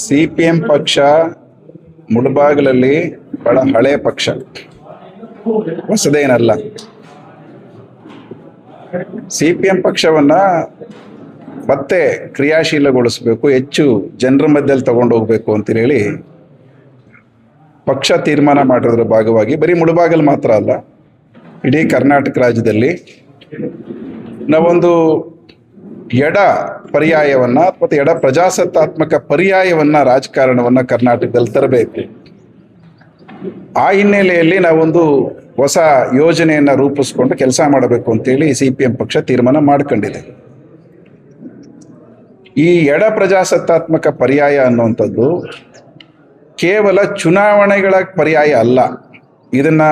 C P M ಪಕ್ಷ ಮುಳುಬಾಗಿಲಲ್ಲಿ ಬಹಳ ಹಳೆ ಪಕ್ಷ. ಹೊಸದೇನಲ್ಲ. ಸಿ ಪಿ ಎಂ ಪಕ್ಷವನ್ನ ಮತ್ತೆ ಕ್ರಿಯಾಶೀಲಗೊಳಿಸಬೇಕು, ಹೆಚ್ಚು ಜನರ ಮಧ್ಯದಲ್ಲಿ ತಗೊಂಡು ಹೋಗ್ಬೇಕು ಅಂತ ಹೇಳಿ ಪಕ್ಷ ತೀರ್ಮಾನ ಮಾಡಿರೋದ್ರ ಭಾಗವಾಗಿ ಬರೀ ಮುಳಬಾಗಲ್ ಮಾತ್ರ ಅಲ್ಲ, ಇಡೀ ಕರ್ನಾಟಕ ರಾಜ್ಯದಲ್ಲಿ ನಾವೊಂದು ಎಡ ಪರ್ಯಾಯವನ್ನ ಅಥವಾ ಎಡ ಪ್ರಜಾಸತ್ತಾತ್ಮಕ ಪರ್ಯಾಯವನ್ನ ರಾಜಕಾರಣವನ್ನ ಕರ್ನಾಟಕದಲ್ಲಿ ತರಬೇಕು. ಆ ಹಿನ್ನೆಲೆಯಲ್ಲಿ ನಾವೊಂದು ಹೊಸ ಯೋಜನೆಯನ್ನ ರೂಪಿಸ್ಕೊಂಡು ಕೆಲಸ ಮಾಡಬೇಕು ಅಂತೇಳಿ ಸಿ ಪಿ ಎಂ ಪಕ್ಷ ತೀರ್ಮಾನ ಮಾಡ್ಕೊಂಡಿದೆ. ಈ ಎಡ ಪ್ರಜಾಸತ್ತಾತ್ಮಕ ಪರ್ಯಾಯ ಅನ್ನುವಂಥದ್ದು ಕೇವಲ ಚುನಾವಣೆಗಳ ಪರ್ಯಾಯ ಅಲ್ಲ. ಇದನ್ನ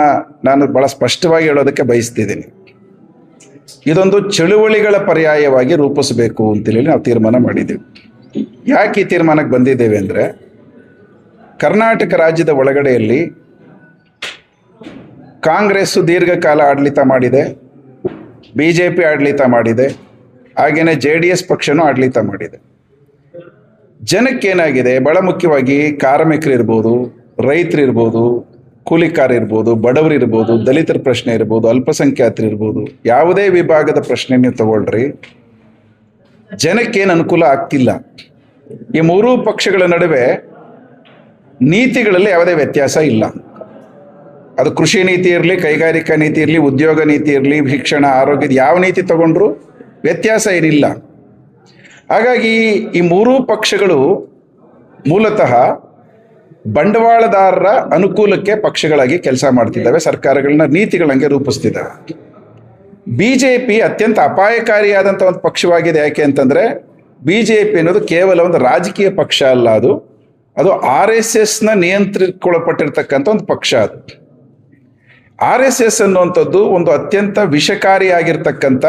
ನಾನು ಬಹಳ ಸ್ಪಷ್ಟವಾಗಿ ಹೇಳೋದಕ್ಕೆ ಬಯಸ್ತಿದ್ದೀನಿ. ಇದೊಂದು ಚಳುವಳಿಗಳ ಪರ್ಯಾಯವಾಗಿ ರೂಪಿಸಬೇಕು ಅಂತೇಳಿ ನಾವು ತೀರ್ಮಾನ ಮಾಡಿದ್ದೇವೆ. ಯಾಕೆ ಈ ತೀರ್ಮಾನಕ್ಕೆ ಬಂದಿದ್ದೇವೆ ಅಂದರೆ ಕರ್ನಾಟಕ ರಾಜ್ಯದ ಒಳಗಡೆಯಲ್ಲಿ ಕಾಂಗ್ರೆಸ್ ದೀರ್ಘಕಾಲ ಆಡಳಿತ ಮಾಡಿದೆ ಬಿ ಜೆ ಪಿ ಆಡಳಿತ ಮಾಡಿದೆ ಹಾಗೆಯೇ ಜೆ ಡಿ ಎಸ್ ಪಕ್ಷನೂ ಆಡಳಿತ ಮಾಡಿದೆ. ಜನಕ್ಕೇನಾಗಿದೆ? ಬಹಳ ಮುಖ್ಯವಾಗಿ ಕಾರ್ಮಿಕರಿರ್ಬೋದು, ರೈತರಿರ್ಬೋದು ಕೂಲಿಕಾರ ಇರ್ಬೋದು ಬಡವರು ಇರ್ಬೋದು ದಲಿತರ ಪ್ರಶ್ನೆ ಇರ್ಬೋದು ಅಲ್ಪಸಂಖ್ಯಾತರು ಇರ್ಬೋದು ಯಾವುದೇ ವಿಭಾಗದ ಪ್ರಶ್ನೆ ನೀವು ತಗೊಳ್ರಿ. ಜನಕ್ಕೇನು ಅನುಕೂಲ ಆಗ್ತಿಲ್ಲ. ಈ ಮೂರೂ ಪಕ್ಷಗಳ ನಡುವೆ ನೀತಿಗಳಲ್ಲಿ ಯಾವುದೇ ವ್ಯತ್ಯಾಸ ಇಲ್ಲ. ಅದು ಕೃಷಿ ನೀತಿ ಇರಲಿ ಕೈಗಾರಿಕಾ ನೀತಿ ಇರಲಿ ಉದ್ಯೋಗ ನೀತಿ ಇರಲಿ ಶಿಕ್ಷಣ ಆರೋಗ್ಯದ ಯಾವ ನೀತಿ ತಗೊಂಡ್ರು ವ್ಯತ್ಯಾಸ ಏನಿಲ್ಲ. ಹಾಗಾಗಿ ಈ ಮೂರೂ ಪಕ್ಷಗಳು ಮೂಲತಃ ಬಂಡವಾಳದಾರರ ಅನುಕೂಲಕ್ಕೆ ಪಕ್ಷಗಳಾಗಿ ಕೆಲಸ ಮಾಡ್ತಿದ್ದಾವೆ, ಸರ್ಕಾರಗಳನ್ನ ನೀತಿಗಳಂಗೆ ರೂಪಿಸ್ತಿದ್ದಾವೆ. ಬಿ ಜೆ ಪಿ ಅತ್ಯಂತ ಅಪಾಯಕಾರಿಯಾದಂಥ ಒಂದು ಪಕ್ಷವಾಗಿದೆ ಯಾಕೆ ಅಂತಂದ್ರೆ ಬಿ ಜೆ ಪಿ ಅನ್ನೋದು ಕೇವಲ ಒಂದು ರಾಜಕೀಯ ಪಕ್ಷ ಅಲ್ಲ ಅದು ಅದು ಆರ್ ಎಸ್ ಎಸ್ನ ನಿಯಂತ್ರಿಸಿಕೊಳ್ಳಲ್ಪಟ್ಟಿರ್ತಕ್ಕಂಥ ಒಂದು ಪಕ್ಷ ಅದು. ಆರ್ ಎಸ್ ಎಸ್ ಅನ್ನುವಂಥದ್ದು ಒಂದು ಅತ್ಯಂತ ವಿಷಕಾರಿಯಾಗಿರ್ತಕ್ಕಂಥ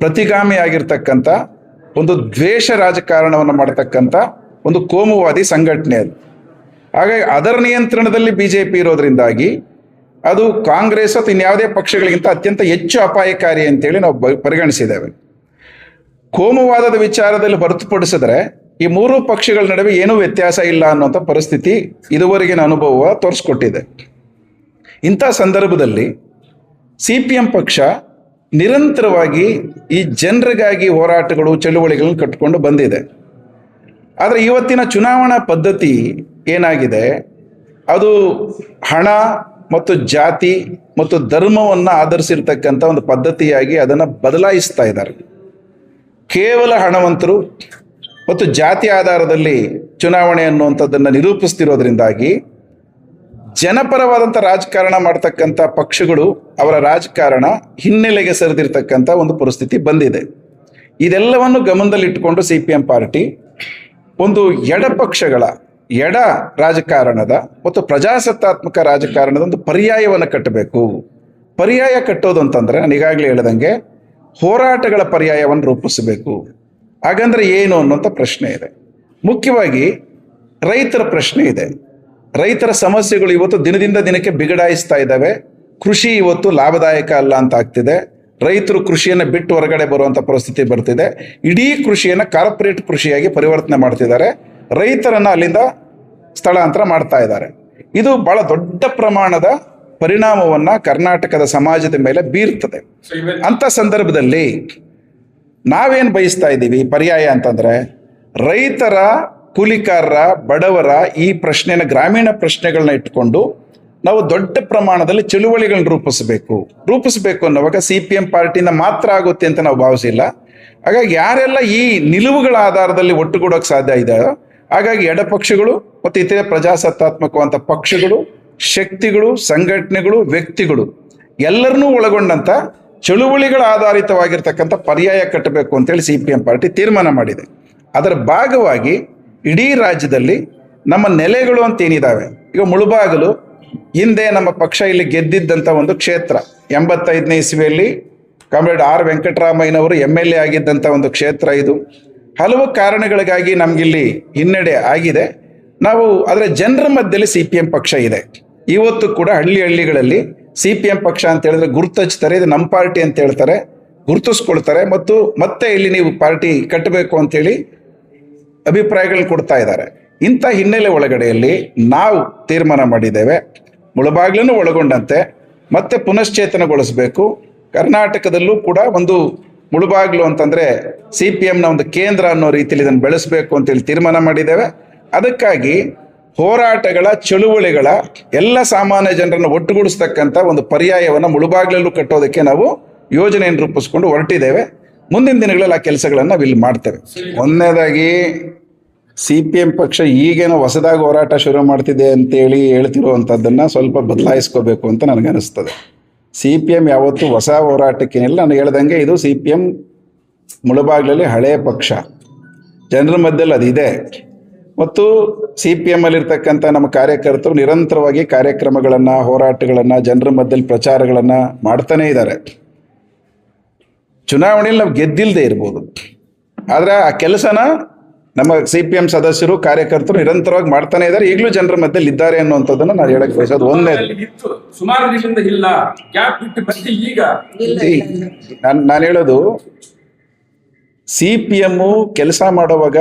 ಪ್ರತಿಗಾಮಿ ಆಗಿರ್ತಕ್ಕಂಥ ಒಂದು ದ್ವೇಷ ರಾಜಕಾರಣವನ್ನು ಮಾಡತಕ್ಕಂಥ ಒಂದು ಕೋಮುವಾದಿ ಸಂಘಟನೆ ಅದು. ಹಾಗಾಗಿ ಅದರ ನಿಯಂತ್ರಣದಲ್ಲಿ ಬಿ ಜೆ ಪಿ ಇರೋದ್ರಿಂದಾಗಿ ಅದು ಕಾಂಗ್ರೆಸ್ ಅಥವಾ ಇನ್ಯಾವುದೇ ಪಕ್ಷಗಳಿಗಿಂತ ಅತ್ಯಂತ ಹೆಚ್ಚು ಅಪಾಯಕಾರಿ ಅಂತೇಳಿ ನಾವು ಪರಿಗಣಿಸಿದ್ದೇವೆ. ಕೋಮುವಾದದ ವಿಚಾರದಲ್ಲಿ ಹೊರತುಪಡಿಸಿದ್ರೆ ಈ ಮೂರು ಪಕ್ಷಗಳ ನಡುವೆ ಏನೂ ವ್ಯತ್ಯಾಸ ಇಲ್ಲ ಅನ್ನುವಂಥ ಪರಿಸ್ಥಿತಿ ಇದುವರೆಗಿನ ಅನುಭವ ತೋರಿಸ್ಕೊಟ್ಟಿದೆ. ಇಂಥ ಸಂದರ್ಭದಲ್ಲಿ ಸಿ ಪಿ ಎಂ ಪಕ್ಷ ನಿರಂತರವಾಗಿ ಈ ಜನರಿಗಾಗಿ ಹೋರಾಟಗಳು, ಚಳುವಳಿಗಳನ್ನು ಕಟ್ಟಿಕೊಂಡು ಬಂದಿದೆ. ಆದರೆ ಇವತ್ತಿನ ಚುನಾವಣಾ ಪದ್ಧತಿ ಏನಾಗಿದೆ? ಅದು ಹಣ ಮತ್ತು ಜಾತಿ ಮತ್ತು ಧರ್ಮವನ್ನು ಆಧರಿಸಿರ್ತಕ್ಕಂಥ ಒಂದು ಪದ್ಧತಿಯಾಗಿ ಅದನ್ನು ಬದಲಾಯಿಸ್ತಾ ಇದ್ದಾರೆ. ಕೇವಲ ಹಣವಂತರು ಮತ್ತು ಜಾತಿ ಆಧಾರದಲ್ಲಿ ಚುನಾವಣೆ ಅನ್ನುವಂಥದ್ದನ್ನು ನಿರೂಪಿಸ್ತಿರೋದ್ರಿಂದಾಗಿ ಜನಪರವಾದಂಥ ರಾಜಕಾರಣ ಮಾಡ್ತಕ್ಕಂಥ ಪಕ್ಷಗಳು ಅವರ ರಾಜಕಾರಣ ಹಿನ್ನೆಲೆಗೆ ಸರಿದಿರ್ತಕ್ಕಂಥ ಒಂದು ಪರಿಸ್ಥಿತಿ ಬಂದಿದೆ. ಇದೆಲ್ಲವನ್ನು ಗಮನದಲ್ಲಿಟ್ಟುಕೊಂಡು ಸಿ ಪಿ ಎಂ ಪಾರ್ಟಿ ಒಂದು ಎಡ ಪಕ್ಷಗಳ, ಎಡ ರಾಜಕಾರಣದ ಮತ್ತು ಪ್ರಜಾಸತ್ತಾತ್ಮಕ ರಾಜಕಾರಣದ ಒಂದು ಪರ್ಯಾಯವನ್ನು ಕಟ್ಟಬೇಕು. ಪರ್ಯಾಯ ಕಟ್ಟೋದು ಅಂತಂದ್ರೆ ನಾನು ಈಗಾಗಲೇ ಹೇಳ್ದಂಗೆ ಹೋರಾಟಗಳ ಪರ್ಯಾಯವನ್ನು ರೂಪಿಸಬೇಕು. ಹಾಗಂದ್ರೆ ಏನು ಅನ್ನುವಂಥ ಪ್ರಶ್ನೆ ಇದೆ. ಮುಖ್ಯವಾಗಿ ರೈತರ ಪ್ರಶ್ನೆ ಇದೆ. ರೈತರ ಸಮಸ್ಯೆಗಳು ಇವತ್ತು ದಿನದಿಂದ ದಿನಕ್ಕೆ ಬಿಗಡಾಯಿಸ್ತಾ ಇದ್ದಾವೆ. ಕೃಷಿ ಇವತ್ತು ಲಾಭದಾಯಕ ಅಲ್ಲ ಅಂತ ಆಗ್ತಿದೆ. ರೈತರು ಕೃಷಿಯನ್ನು ಬಿಟ್ಟು ಹೊರಗಡೆ ಬರುವಂಥ ಪರಿಸ್ಥಿತಿ ಬರ್ತಿದೆ. ಇಡೀ ಕೃಷಿಯನ್ನು ಕಾರ್ಪೊರೇಟ್ ಕೃಷಿಯಾಗಿ ಪರಿವರ್ತನೆ ಮಾಡ್ತಿದ್ದಾರೆ. ರೈತರನ್ನು ಅಲ್ಲಿಂದ ಸ್ಥಳಾಂತರ ಮಾಡ್ತಾ ಇದ್ದಾರೆ. ಇದು ಬಹಳ ದೊಡ್ಡ ಪ್ರಮಾಣದ ಪರಿಣಾಮವನ್ನು ಕರ್ನಾಟಕದ ಸಮಾಜದ ಮೇಲೆ ಬೀರ್ತದೆ. ಅಂಥ ಸಂದರ್ಭದಲ್ಲಿ ನಾವೇನು ಬಯಸ್ತಾ ಇದ್ದೀವಿ? ಪರ್ಯಾಯ ಅಂತಂದರೆ ರೈತರ ಕೂಲಿಕಾರರ, ಬಡವರ ಈ ಪ್ರಶ್ನೆನ ಗ್ರಾಮೀಣ ಪ್ರಶ್ನೆಗಳನ್ನ ಇಟ್ಕೊಂಡು ನಾವು ದೊಡ್ಡ ಪ್ರಮಾಣದಲ್ಲಿ ಚಳುವಳಿಗಳನ್ನ ರೂಪಿಸಬೇಕು. ರೂಪಿಸಬೇಕು ಅನ್ನೋವಾಗ ಸಿ ಪಿ ಎಂ ಪಾರ್ಟಿನ ಮಾತ್ರ ಆಗುತ್ತೆ ಅಂತ ನಾವು ಭಾವಿಸಿಲ್ಲ. ಹಾಗಾಗಿ ಯಾರೆಲ್ಲ ಈ ನಿಲುವುಗಳ ಆಧಾರದಲ್ಲಿ ಒಟ್ಟುಗೂಡೋಕೆ ಸಾಧ್ಯ ಇದೆಯೋ ಹಾಗಾಗಿ ಎಡಪಕ್ಷಗಳು ಮತ್ತು ಇತರೆ ಪ್ರಜಾಸತ್ತಾತ್ಮಕವಂತ ಪಕ್ಷಗಳು, ಶಕ್ತಿಗಳು, ಸಂಘಟನೆಗಳು, ವ್ಯಕ್ತಿಗಳು ಎಲ್ಲರನ್ನೂ ಒಳಗೊಂಡಂತ ಚಳುವಳಿಗಳ ಆಧಾರಿತವಾಗಿರ್ತಕ್ಕಂಥ ಪರ್ಯಾಯ ಕಟ್ಟಬೇಕು ಅಂತೇಳಿ ಸಿ ಪಿ ಎಂ ಪಾರ್ಟಿ ತೀರ್ಮಾನ ಮಾಡಿದೆ. ಅದರ ಭಾಗವಾಗಿ ಇಡೀ ರಾಜ್ಯದಲ್ಲಿ ನಮ್ಮ ನೆಲೆಗಳು ಅಂತ ಏನಿದಾವೆ, ಈಗ ಮುಳುಬಾಗಲು ಹಿಂದೆ ನಮ್ಮ ಪಕ್ಷ ಇಲ್ಲಿ ಗೆದ್ದಿದ್ದಂಥ ಒಂದು ಕ್ಷೇತ್ರ. ಎಂಬತ್ತೈದನೇ ಇಸ್ವಿಯಲ್ಲಿ ಕಾಮ್ರೇಡ್ ಆರ್ ವೆಂಕಟರಾಮಯ್ಯನವರು ಎಂ ಎಲ್ ಎ ಆಗಿದ್ದಂಥ ಒಂದು ಕ್ಷೇತ್ರ ಇದು. ಹಲವು ಕಾರಣಗಳಿಗಾಗಿ ನಮಗಿಲ್ಲಿ ಹಿನ್ನಡೆ ಆಗಿದೆ. ನಾವು ಅದರ ಜನರ ಮಧ್ಯದಲ್ಲಿ ಸಿ ಪಿ ಎಂ ಪಕ್ಷ ಇದೆ. ಇವತ್ತು ಕೂಡ ಹಳ್ಳಿ ಹಳ್ಳಿಗಳಲ್ಲಿ ಸಿ ಪಿ ಎಂ ಪಕ್ಷ ಅಂತ ಹೇಳಿದ್ರೆ ಗುರುತಚ್ತಾರೆ ಇದು ನಮ್ಮ ಪಾರ್ಟಿ ಅಂತ ಹೇಳ್ತಾರೆ, ಗುರುತಿಸ್ಕೊಳ್ತಾರೆ ಮತ್ತು ಮತ್ತೆ ಇಲ್ಲಿ ನೀವು ಪಾರ್ಟಿ ಕಟ್ಟಬೇಕು ಅಂತೇಳಿ ಅಭಿಪ್ರಾಯಗಳನ್ನ ಕೊಡ್ತಾ ಇದ್ದಾರೆ. ಇಂಥ ಹಿನ್ನೆಲೆ ಒಳಗಡೆಯಲ್ಲಿ ನಾವು ತೀರ್ಮಾನ ಮಾಡಿದ್ದೇವೆ. ಮುಳಬಾಗ್ಲನ್ನು ಒಳಗೊಂಡಂತೆ ಮತ್ತೆ ಪುನಶ್ಚೇತನಗೊಳಿಸಬೇಕು. ಕರ್ನಾಟಕದಲ್ಲೂ ಕೂಡ ಒಂದು ಮುಳುಬಾಗ್ಲು ಅಂತಂದ್ರೆ ಸಿ ಪಿ ಎಮ್ನ ಒಂದು ಕೇಂದ್ರ ಅನ್ನೋ ರೀತಿಯಲ್ಲಿ ಇದನ್ನು ಬೆಳೆಸಬೇಕು ಅಂತೇಳಿ ತೀರ್ಮಾನ ಮಾಡಿದ್ದೇವೆ. ಅದಕ್ಕಾಗಿ ಹೋರಾಟಗಳ ಚಳುವಳಿಗಳ ಎಲ್ಲ ಸಾಮಾನ್ಯ ಜನರನ್ನು ಒಟ್ಟುಗೂಡಿಸ್ತಕ್ಕಂಥ ಒಂದು ಪರ್ಯಾಯವನ್ನು ಮುಳುಬಾಗ್ಲಲ್ಲೂ ಕಟ್ಟೋದಕ್ಕೆ ನಾವು ಯೋಜನೆಯನ್ನು ರೂಪಿಸ್ಕೊಂಡು ಹೊರಟಿದ್ದೇವೆ. ಮುಂದಿನ ದಿನಗಳಲ್ಲಿ ಆ ಕೆಲಸಗಳನ್ನು ನಾವು ಇಲ್ಲಿ ಮಾಡ್ತೇವೆ ಒಂದನೇದಾಗಿ ಸಿ ಪಿ ಎಂ ಪಕ್ಷ ಈಗೇನೋ ಹೊಸದಾಗಿ ಹೋರಾಟ ಶುರು ಮಾಡ್ತಿದೆ ಅಂತೇಳಿ ಹೇಳ್ತಿರುವಂಥದ್ದನ್ನು ಸ್ವಲ್ಪ ಬದಲಾಯಿಸ್ಕೋಬೇಕು ಅಂತ ನನಗನ್ನಿಸ್ತದೆ. ಸಿ ಪಿ ಎಂ ಯಾವತ್ತೂ ಹೊಸ ಹೋರಾಟಕ್ಕೇನಿಲ್ಲ. ನಾನು ಹೇಳ್ದಂಗೆ ಇದು ಸಿ ಪಿ ಎಂ ಮುಳಬಾಗ್ಲಲ್ಲಿ ಹಳೆಯ ಪಕ್ಷ. ಜನರ ಮಧ್ಯದಲ್ಲಿ ಅದಿದೆ. ಮತ್ತು ಸಿ ಪಿ ಎಂ ಅಲ್ಲಿರ್ತಕ್ಕಂಥ ನಮ್ಮ ಕಾರ್ಯಕರ್ತರು ನಿರಂತರವಾಗಿ ಕಾರ್ಯಕ್ರಮಗಳನ್ನು, ಹೋರಾಟಗಳನ್ನು, ಜನರ ಮಧ್ಯದಲ್ಲಿ ಪ್ರಚಾರಗಳನ್ನು ಮಾಡ್ತಾನೇ ಇದ್ದಾರೆ. ಚುನಾವಣೆಯಲ್ಲಿ ನಾವು ಗೆದ್ದಿಲ್ಲದೆ ಇರ್ಬೋದು. ಆದರೆ ಆ ಕೆಲಸನ ನಮ್ಮ ಸಿ ಪಿ ಎಂ ಸದಸ್ಯರು ಕಾರ್ಯಕರ್ತರು ನಿರಂತರವಾಗಿ ಮಾಡ್ತಾನೆ ಇದ್ದಾರೆ. ಈಗಲೂ ಜನರ ಮಧ್ಯದಲ್ಲಿ ಇದ್ದಾರೆ ಅನ್ನುವಂಥದ್ದನ್ನು ನಾನು ಹೇಳಕ್ ಬಯಸೋದು ಒಂದೇ. ಸುಮಾರು ದಿನದಿಂದ ಇಲ್ಲ. ಗ್ಯಾಪ್ ಬಿಟ್ಟು ಮತ್ತೆ ಈಗ ನಾನು ನಾನು ಹೇಳೋದು ಸಿ ಪಿ ಎಮ್ಮು ಕೆಲಸ ಮಾಡುವಾಗ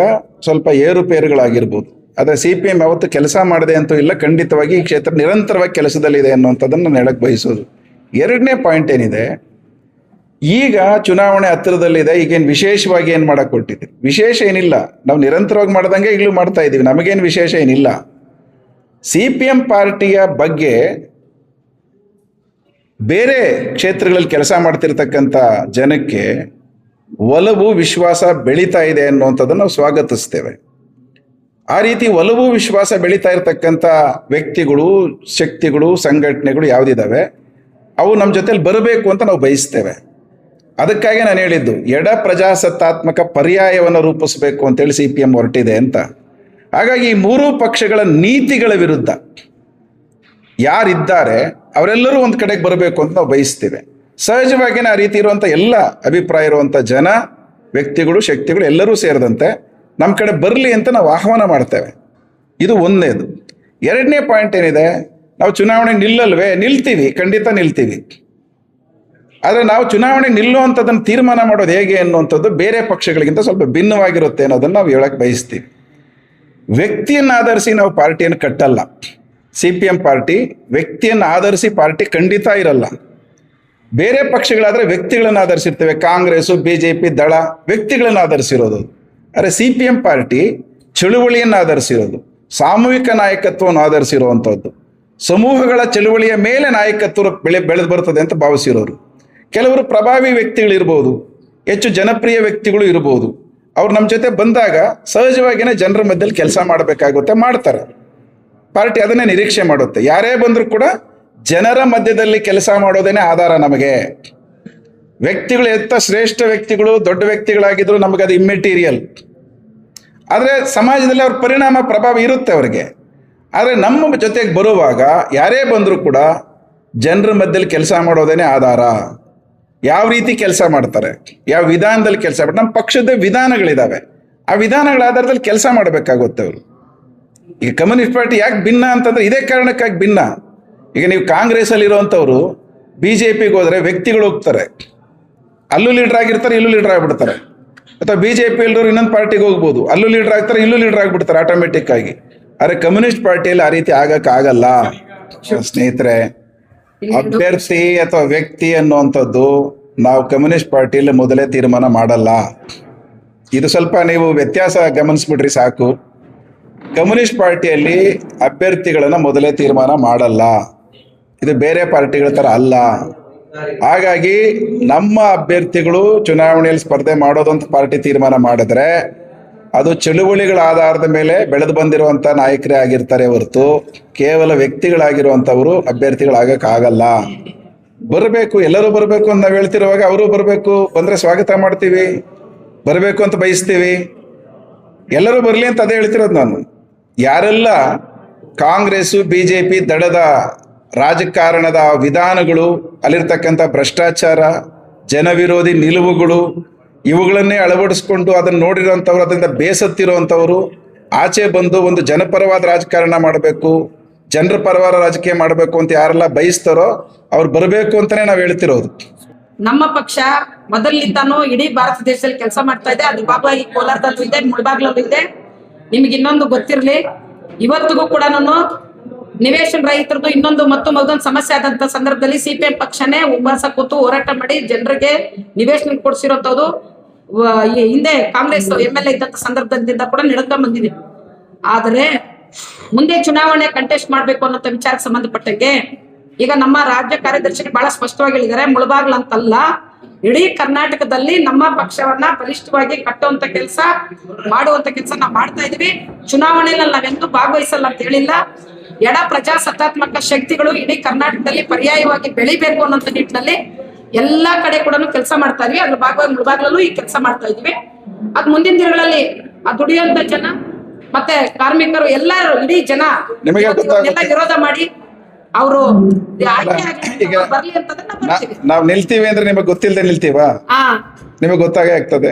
ಸ್ವಲ್ಪ ಏರುಪೇರುಗಳಾಗಿರ್ಬೋದು. ಆದರೆ ಸಿ ಪಿ ಎಂ ಯಾವತ್ತು ಕೆಲಸ ಮಾಡದೆ ಅಂತೂ ಇಲ್ಲ ಖಂಡಿತವಾಗಿ ಈ ಕ್ಷೇತ್ರ ನಿರಂತರವಾಗಿ ಕೆಲಸದಲ್ಲಿದೆ ಅನ್ನುವಂಥದ್ದನ್ನು ನಾನು ಹೇಳಕ್ ಬಯಸೋದು. ಎರಡನೇ ಪಾಯಿಂಟ್ ಏನಿದೆ ಈಗ ಚುನಾವಣೆ ಹತ್ತಿರದಲ್ಲಿದೆ, ಈಗೇನು ವಿಶೇಷವಾಗಿ ಏನು ಮಾಡಕ್ ಕೊಟ್ಟಿದ್ದೀವಿ ವಿಶೇಷ ಏನಿಲ್ಲ. ನಾವು ನಿರಂತರವಾಗಿ ಮಾಡ್ದಂಗೆ ಈಗಲೂ ಮಾಡ್ತಾ ಇದ್ದೀವಿ. ನಮಗೇನು ವಿಶೇಷ ಏನಿಲ್ಲ. ಸಿ ಪಿ ಎಂ ಪಾರ್ಟಿಯ ಬಗ್ಗೆ ಬೇರೆ ಕ್ಷೇತ್ರಗಳಲ್ಲಿ ಕೆಲಸ ಮಾಡ್ತಿರ್ತಕ್ಕಂಥ ಜನಕ್ಕೆ ಒಲವು, ವಿಶ್ವಾಸ ಬೆಳೀತಾ ಇದೆ ಅನ್ನುವಂಥದ್ದನ್ನು ನಾವು ಸ್ವಾಗತಿಸ್ತೇವೆ. ಆ ರೀತಿ ಒಲವು, ವಿಶ್ವಾಸ ಬೆಳೀತಾ ಇರತಕ್ಕಂಥ ವ್ಯಕ್ತಿಗಳು, ಶಕ್ತಿಗಳು, ಸಂಘಟನೆಗಳು ಯಾವುದಿದ್ದಾವೆ ಅವು ನಮ್ಮ ಜೊತೆಲಿ ಬರಬೇಕು ಅಂತ ನಾವು ಬಯಸ್ತೇವೆ. ಅದಕ್ಕಾಗಿ ನಾನು ಹೇಳಿದ್ದು, ಎಡ ಪ್ರಜಾಸತ್ತಾತ್ಮಕ ಪರ್ಯಾಯವನ್ನು ರೂಪಿಸಬೇಕು ಅಂತೇಳಿ ಸಿ ಪಿ ಎಂ ಹೊರಟಿದೆ ಅಂತ. ಹಾಗಾಗಿ ಈ ಮೂರೂ ಪಕ್ಷಗಳ ನೀತಿಗಳ ವಿರುದ್ಧ ಯಾರಿದ್ದಾರೆ ಅವರೆಲ್ಲರೂ ಒಂದು ಕಡೆಗೆ ಬರಬೇಕು ಅಂತ ನಾವು ಬಯಸ್ತೇವೆ. ಸಹಜವಾಗಿಯೇ ಆ ರೀತಿ ಇರುವಂಥ ಎಲ್ಲ ಅಭಿಪ್ರಾಯ ಇರುವಂಥ ಜನ, ವ್ಯಕ್ತಿಗಳು, ಶಕ್ತಿಗಳು ಎಲ್ಲರೂ ಸೇರಿದಂತೆ ನಮ್ಮ ಕಡೆ ಬರಲಿ ಅಂತ ನಾವು ಆಹ್ವಾನ ಮಾಡ್ತೇವೆ. ಇದು ಒಂದನೇದು ಎರಡನೇ ಪಾಯಿಂಟ್ ಏನಿದೆ, ನಾವು ಚುನಾವಣೆ ನಿಲ್ಲಲ್ವೇ? ನಿಲ್ತೀವಿ, ಖಂಡಿತ ನಿಲ್ತೀವಿ. ಆದರೆ ನಾವು ಚುನಾವಣೆ ನಿಲ್ಲುವಂಥದ್ದನ್ನು ತೀರ್ಮಾನ ಮಾಡೋದು ಹೇಗೆ ಅನ್ನುವಂಥದ್ದು ಬೇರೆ ಪಕ್ಷಗಳಿಗಿಂತ ಸ್ವಲ್ಪ ಭಿನ್ನವಾಗಿರುತ್ತೆ ಅನ್ನೋದನ್ನು ನಾವು ಹೇಳಕ್ಕೆ ಬಯಸ್ತೀವಿ. ವ್ಯಕ್ತಿಯನ್ನು ಆಧರಿಸಿ ನಾವು ಪಾರ್ಟಿಯನ್ನು ಕಟ್ಟಲ್ಲ. ಸಿ ಪಿ ಎಂ ಪಾರ್ಟಿ ವ್ಯಕ್ತಿಯನ್ನು ಆಧರಿಸಿ ಪಾರ್ಟಿ ಖಂಡಿತ ಇರಲ್ಲ. ಬೇರೆ ಪಕ್ಷಗಳಾದರೆ ವ್ಯಕ್ತಿಗಳನ್ನು ಆಧರಿಸಿರ್ತೇವೆ. Congress B J P, Dal ವ್ಯಕ್ತಿಗಳನ್ನು ಆಧರಿಸಿರೋದು. ಆದರೆ ಸಿ ಪಿ ಎಂ ಪಾರ್ಟಿ ಚಳುವಳಿಯನ್ನು ಆಧರಿಸಿರೋದು. ಸಾಮೂಹಿಕ ನಾಯಕತ್ವವನ್ನು ಆಧರಿಸಿರುವಂಥದ್ದು. ಸಮೂಹಗಳ ಚಳುವಳಿಯ ಮೇಲೆ ನಾಯಕತ್ವ ಬೆಳೆ, ಬೆಳೆದು ಬರ್ತದೆ ಅಂತ ಭಾವಿಸಿರೋರು. ಕೆಲವರು ಪ್ರಭಾವಿ ವ್ಯಕ್ತಿಗಳಿರ್ಬೋದು ಹೆಚ್ಚು ಜನಪ್ರಿಯ ವ್ಯಕ್ತಿಗಳು ಇರ್ಬೋದು. ಅವ್ರು ನಮ್ಮ ಜೊತೆ ಬಂದಾಗ ಸಹಜವಾಗಿಯೇ ಜನರ ಮಧ್ಯದಲ್ಲಿ ಕೆಲಸ ಮಾಡಬೇಕಾಗುತ್ತೆ, ಮಾಡ್ತಾರೆ. ಪಾರ್ಟಿ ಅದನ್ನೇ ನಿರೀಕ್ಷೆ ಮಾಡುತ್ತೆ. ಯಾರೇ ಬಂದರೂ ಕೂಡ ಜನರ ಮಧ್ಯದಲ್ಲಿ ಕೆಲಸ ಮಾಡೋದೇನೆ ಆಧಾರ ನಮಗೆ. ವ್ಯಕ್ತಿಗಳು ಎತ್ತ ಶ್ರೇಷ್ಠ ವ್ಯಕ್ತಿಗಳು, ದೊಡ್ಡ ವ್ಯಕ್ತಿಗಳಾಗಿದ್ರು ನಮಗೆ ಅದು ಇಮ್ಮೆಟೀರಿಯಲ್ ಆದರೆ ಸಮಾಜದಲ್ಲಿ ಅವ್ರ ಪರಿಣಾಮ, ಪ್ರಭಾವ ಇರುತ್ತೆ ಅವರಿಗೆ. ಆದರೆ ನಮ್ಮ ಜೊತೆಗೆ ಬರುವಾಗ ಯಾರೇ ಬಂದರೂ ಕೂಡ ಜನರ ಮಧ್ಯದಲ್ಲಿ ಕೆಲಸ ಮಾಡೋದೇನೆ ಆಧಾರ. ಯಾವ ರೀತಿ ಕೆಲಸ ಮಾಡ್ತಾರೆ, ಯಾವ ವಿಧಾನದಲ್ಲಿ ಕೆಲಸ ಮಾಡ್ತಾರೆ, ನಮ್ಮ ಪಕ್ಷದ ವಿಧಾನಗಳಿದ್ದಾವೆ ಆ ವಿಧಾನಗಳ ಆಧಾರದಲ್ಲಿ ಕೆಲಸ ಮಾಡಬೇಕಾಗುತ್ತೆ ಅವರು. ಈಗ ಕಮ್ಯುನಿಸ್ಟ್ ಪಾರ್ಟಿ ಯಾಕೆ ಭಿನ್ನ ಅಂತಂದ್ರೆ ಇದೇ ಕಾರಣಕ್ಕಾಗಿ ಭಿನ್ನ. ಈಗ ನೀವು ಕಾಂಗ್ರೆಸ್ ಬಿ ಜೆ ಪಿಗೆ ಹೋದ್ರೆ ವ್ಯಕ್ತಿಗಳು ಹೋಗ್ತಾರೆ. ಅಲ್ಲೂ ಲೀಡರ್ ಆಗಿರ್ತಾರೆ, ಇಲ್ಲೂ ಲೀಡರ್ ಆಗ್ಬಿಡ್ತಾರೆ. ಅಥವಾ ಬಿ ಜೆ ಪಿ ಎಲ್ಲರೂ ಇನ್ನೊಂದು ಪಾರ್ಟಿಗೆ ಹೋಗ್ಬೋದು. ಅಲ್ಲೂ ಲೀಡರ್ ಆಗ್ತಾರೆ, ಇಲ್ಲೂ ಲೀಡರ್ ಆಗಿಬಿಡ್ತಾರೆ ಆಟೋಮೆಟಿಕ್ ಆಗಿ. ಆದರೆ ಕಮ್ಯುನಿಸ್ಟ್ ಪಾರ್ಟಿಯಲ್ಲಿ ಆ ರೀತಿ ಆಗಕ್ಕಾಗಲ್ಲ ಸ್ನೇಹಿತರೆ ಅಭ್ಯರ್ಥಿ ಅಥವಾ ವ್ಯಕ್ತಿ ಅನ್ನುವಂಥದ್ದು ನಾವು ಕಮ್ಯುನಿಸ್ಟ್ ಪಾರ್ಟಿಯಲ್ಲಿ ಮೊದಲೇ ತೀರ್ಮಾನ ಮಾಡಲ್ಲ. ಇದು ಸ್ವಲ್ಪ ನೀವು ವ್ಯತ್ಯಾಸ ಗಮನಿಸ್ಬಿಟ್ರಿ ಸಾಕು. ಕಮ್ಯುನಿಸ್ಟ್ ಪಾರ್ಟಿಯಲ್ಲಿ ಅಭ್ಯರ್ಥಿಗಳನ್ನ ಮೊದಲೇ ತೀರ್ಮಾನ ಮಾಡಲ್ಲ. ಇದು ಬೇರೆ ಪಾರ್ಟಿಗಳ ತರ ಅಲ್ಲ. ಹಾಗಾಗಿ ನಮ್ಮ ಅಭ್ಯರ್ಥಿಗಳು ಚುನಾವಣೆಯಲ್ಲಿ ಸ್ಪರ್ಧೆ ಮಾಡೋದಂತ ಪಾರ್ಟಿ ತೀರ್ಮಾನ ಮಾಡಿದ್ರೆ ಅದು ಚಳುವಳಿಗಳ ಆಧಾರದ ಮೇಲೆ ಬೆಳೆದು ಬಂದಿರುವಂತ ನಾಯಕರೇ ಆಗಿರ್ತಾರೆ ಹೊರತು ಕೇವಲ ವ್ಯಕ್ತಿಗಳಾಗಿರುವಂಥವರು ಅಭ್ಯರ್ಥಿಗಳಾಗಕ್ಕಾಗಲ್ಲ. ಬರಬೇಕು, ಎಲ್ಲರೂ ಬರಬೇಕು ಅಂತ ನಾವು ಹೇಳ್ತಿರುವಾಗ ಅವರು ಬರಬೇಕು, ಬಂದ್ರೆ ಸ್ವಾಗತ ಮಾಡ್ತೀವಿ, ಬರಬೇಕು ಅಂತ ಬಯಸ್ತೀವಿ. ಎಲ್ಲರೂ ಬರಲಿ ಅಂತ ಅದೇ ಹೇಳ್ತಿರೋದು ನಾನು. ಯಾರೆಲ್ಲ ಕಾಂಗ್ರೆಸ್ಸು ಬಿ ಜೆ ಪಿ ದಡದ ರಾಜಕಾರಣದ ವಿಧಾನಗಳು, ಅಲ್ಲಿರ್ತಕ್ಕಂಥ ಭ್ರಷ್ಟಾಚಾರ, ಜನವಿರೋಧಿ ನಿಲುವುಗಳು ಇವುಗಳನ್ನೇ ಅಳವಡಿಸ್ಕೊಂಡು ಅದನ್ನು ನೋಡಿರೋಂಥವ್ರು ಅದರಿಂದ ಬೇಸತ್ತಿರುವಂಥವ್ರು, ಆಚೆ ಬಂದು ಒಂದು ಜನಪರವಾದ ರಾಜಕಾರಣ ಮಾಡಬೇಕು, ಜನರ ಪರವಾದ ರಾಜಕೀಯ ಮಾಡಬೇಕು ಅಂತ ಯಾರೆಲ್ಲ ಬಯಸ್ತಾರೋ ಅವ್ರು ಬರಬೇಕು ಅಂತಾನೆ ನಾವು ಹೇಳ್ತಿರೋದು. ನಮ್ಮ ಪಕ್ಷ ಮೊದಲಿಂದಾನು ಇಡೀ ಭಾರತ ದೇಶದಲ್ಲಿ ಕೆಲಸ ಮಾಡ್ತಾ ಇದೆ. ಅದು ಬಾಬಾ ಈ ಕೋಲಾರದಲ್ಲೂ ಇದೆ ಮುಳಬಾಗ್ಲಲ್ಲೂ ಇದೆ. ನಿಮ್ಗೆ ಇನ್ನೊಂದು ಗೊತ್ತಿರಲಿ, ಇವತ್ತಿಗೂ ಕೂಡ ನಾನು ನಿವೇಶನ ರೈತರದು ಇನ್ನೊಂದು ಮತ್ತು ಮಗದೊಂದು ಸಮಸ್ಯೆ ಆದಂತ ಸಂದರ್ಭದಲ್ಲಿ ಸಿಪಿಎಂ ಪಕ್ಷನೇ ಉಪವಾಸ ಕೂತು ಹೋರಾಟ ಮಾಡಿ ಜನರಿಗೆ ನಿವೇಶನ ಕೊಡಿಸಿರೋದು ಹಿಂದೆ ಕಾಂಗ್ರೆಸ್ ಎಂ ಎಲ್ ಎ ಇದ್ದಂತ ಸಂದರ್ಭದಿಂದ ಕೂಡ ನಡ್ಕೊಂಡ್ ಬಂದಿದೆ. ಆದರೆ ಮುಂದೆ ಚುನಾವಣೆ ಕಂಟೆಸ್ಟ್ ಮಾಡ್ಬೇಕು ಅನ್ನೋ ವಿಚಾರಕ್ಕೆ ಸಂಬಂಧಪಟ್ಟಂಗೆ ಈಗ ನಮ್ಮ ರಾಜ್ಯ ಕಾರ್ಯದರ್ಶಿ ಬಹಳ ಸ್ಪಷ್ಟವಾಗಿ ಹೇಳಿದ್ದಾರೆ, ಮುಳಬಾಗ್ಲು ಅಂತಲ್ಲ, ಇಡೀ ಕರ್ನಾಟಕದಲ್ಲಿ ನಮ್ಮ ಪಕ್ಷವನ್ನ ಬಲಿಷ್ಠವಾಗಿ ಕಟ್ಟುವಂತ ಕೆಲಸ, ಮಾಡುವಂತ ಕೆಲಸ ನಾವು ಮಾಡ್ತಾ ಇದೀವಿ. ಚುನಾವಣೆಯಲ್ಲಿ ನಾವೆಂದು ಭಾಗವಹಿಸಲ್ಲ ಅಂತ ಹೇಳಿಲ್ಲ. ಎಡ ಪ್ರಜಾಸತ್ತಾತ್ಮಕ ಶಕ್ತಿಗಳು ಇಡೀ ಕರ್ನಾಟಕದಲ್ಲಿ ಪರ್ಯಾಯವಾಗಿ ಬೆಳಿಬೇಕು ಅನ್ನೋಂಥ ನಿಟ್ಟಿನಲ್ಲಿ ಎಲ್ಲಾ ಕಡೆ ಕೂಡ ಕೆಲಸ ಮಾಡ್ತಾ ಇದೀವಿ. ಅದ್ರ ಭಾಗವಾಗಿ ಮುಳುಬಾಗ್ಲಲ್ಲೂ ಈ ಕೆಲಸ ಮಾಡ್ತಾ ಇದೀವಿ. ಅದ್ ಮುಂದಿನ ದಿನಗಳಲ್ಲಿ ಆ ದುಡಿಯುವಂತ ಜನ ಮತ್ತೆ ಕಾರ್ಮಿಕರು ಎಲ್ಲರೂ ಇಡೀ ಜನ ನಿಮಗೆ ಇವತ್ತು ವಿರೋಧ ಮಾಡಿ ಅವರು ಬರ್ಲಿ ಅಂತಂದ್ರೆ ನಾವು ನಿಲ್ತೀವಿ ಅಂದ್ರೆ ನಿಮಗೆ ಗೊತ್ತಿಲ್ಲದೆ ನಿಲ್ತೀವಾ? ನಿಮಗೆ ಗೊತ್ತಾಗೇ ಆಗ್ತದೆ.